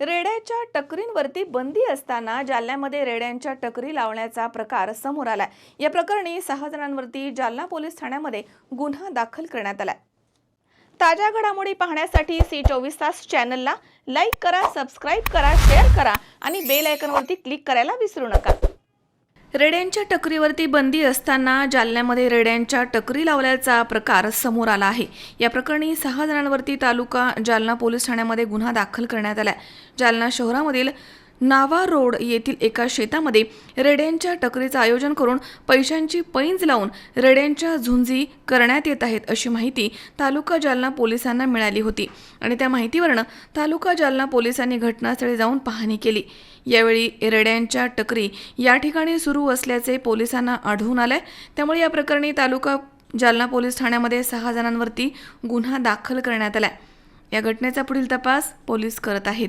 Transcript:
रेड्याच्या टकरींवरती बंदी असताना जालन्यामध्ये रेड्यांच्या टकरी लावण्याचा प्रकार समोर आला या प्रकरणी सहा जणांवरती जालना पोलीस ठाण्यामध्ये गुन्हा दाखल करण्यात आला ताज्या घडामोडी पाहण्यासाठी सी चोवीस तास चॅनलला लाईक करा सबस्क्राईब करा शेअर करा आणि बेल आयकनवरती क्लिक करायला विसरू नका. रेड्यांच्या टकरीवरती बंदी असताना जालन्यामध्ये रेड्यांच्या टकरी लावल्याचा प्रकार समोर आला आहे. या प्रकरणी सहा जणांवरती तालुका जालना पोलीस ठाण्यामध्ये गुन्हा दाखल करण्यात आला जालना शहरामधील नावा रोड येथील एका शेतामध्ये रेड्यांच्या टकरीचं आयोजन करून पैशांची पैंज लावून रेड्यांच्या झुंजी करण्यात येत आहेत अशी माहिती तालुका जालना पोलिसांना मिळाली होती. आणि त्या माहितीवरनं तालुका जालना पोलिसांनी घटनास्थळी जाऊन पाहणी केली. यावेळी रेड्यांच्या टकरी या ठिकाणी सुरू असल्याचे पोलिसांना आढळून आलंय. त्यामुळे या प्रकरणी तालुका जालना पोलीस ठाण्यामध्ये सहा जणांवरती गुन्हा दाखल करण्यात आलाय. या घटनेचा पुढील तपास पोलीस करत आहेत.